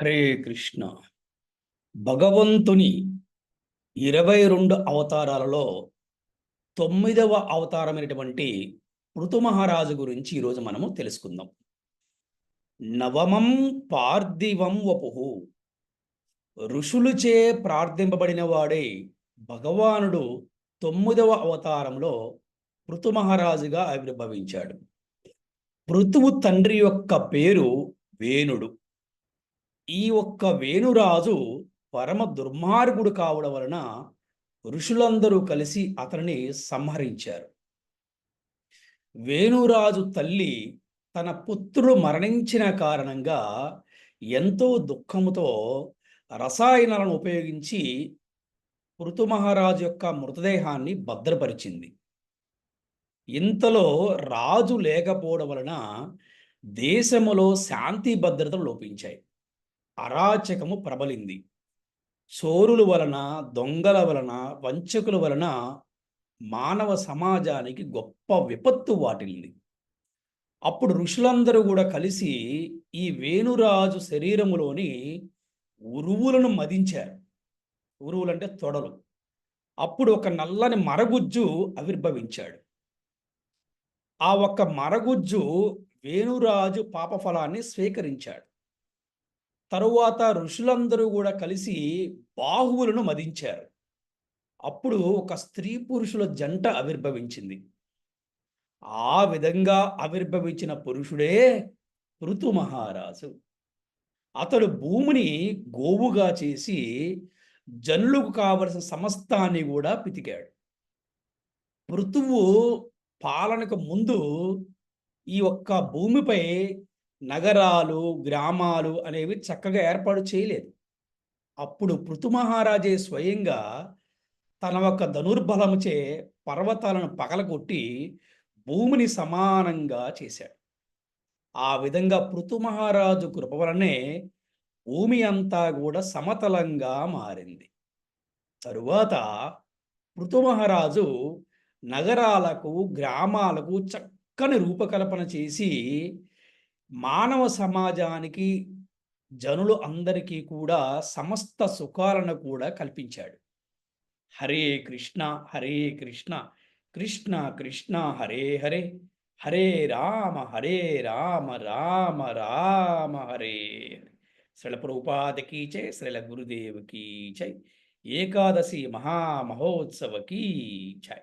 హరే కృష్ణ. భగవంతుని ఇరవై రెండు అవతారాలలో తొమ్మిదవ అవతారమైనటువంటి ఋతు మహారాజు గురించి ఈరోజు మనము తెలుసుకుందాం. నవమం పార్థివం వపుహు ఋషులుచే ప్రార్థింపబడిన వాడే భగవానుడు తొమ్మిదవ అవతారంలో పృథు మహారాజుగా ఆవిర్భవించాడు. పృథువు తండ్రి యొక్క పేరు వేణుడు. ఈ ఒక్క వేణురాజు పరమ దుర్మార్గుడు కావడం వలన ఋషులందరూ కలిసి అతనిని సంహరించారు. వేణురాజు తల్లి తన పుత్రుడు మరణించిన కారణంగా ఎంతో దుఃఖముతో రసాయనాలను ఉపయోగించి మహారాజు యొక్క మృతదేహాన్ని భద్రపరిచింది. ఇంతలో రాజు లేకపోవడం వలన దేశములో శాంతి భద్రతలు లోపించాయి. అరాచకము ప్రబలింది. చోరుల వలన దొంగల వలన వంచకుల వలన మానవ సమాజానికి గొప్ప విపత్తు వాటిల్లింది. అప్పుడు ఋషులందరూ కూడా కలిసి ఈ వేణురాజు శరీరములోని ఉరువులను మదించారు. ఉరువులంటే తొడలు. అప్పుడు ఒక నల్లని మరగుజ్జు ఆవిర్భవించాడు. ఆ ఒక్క మరగుజ్జు వేణురాజు పాపఫలాన్ని స్వీకరించాడు. తరువాత ఋషులందరూ కూడా కలిసి బాహువులను మదించారు. అప్పుడు ఒక స్త్రీ పురుషుల జంట ఆవిర్భవించింది. ఆ విధంగా ఆవిర్భవించిన పురుషుడే ఋతు మహారాజు. అతడు భూమిని గోవుగా చేసి జనులకు కావలసిన సమస్తాన్ని కూడా పితికాడు. ఋతువు పాలనకు ముందు ఈ ఒక్క భూమిపై నగరాలు గ్రామాలు అనేవి చక్కగా ఏర్పాటు చేయలేదు. అప్పుడు పృథుమహారాజే స్వయంగా తన యొక్క ధనుర్బలముచే పర్వతాలను పగలగొట్టి భూమిని సమానంగా చేశాడు. ఆ విధంగా పృథుమహారాజు కృప వలనే భూమి అంతా కూడా సమతలంగా మారింది. తరువాత పృథుమహారాజు నగరాలకు గ్రామాలకు చక్కని రూపకల్పన చేసి మానవ సమాజానికి జనులు అందరికీ కూడా సమస్త సుఖాలను కూడా కల్పించాడు. హరే కృష్ణ హరే కృష్ణ కృష్ణ కృష్ణ హరే హరే హరే రామ హరే రామ రామ రామ హరే శ్రీల ప్రభుపాదకి చై శ్రీల గురుదేవకీ చై ఏకాదశి మహామహోత్సవకి చై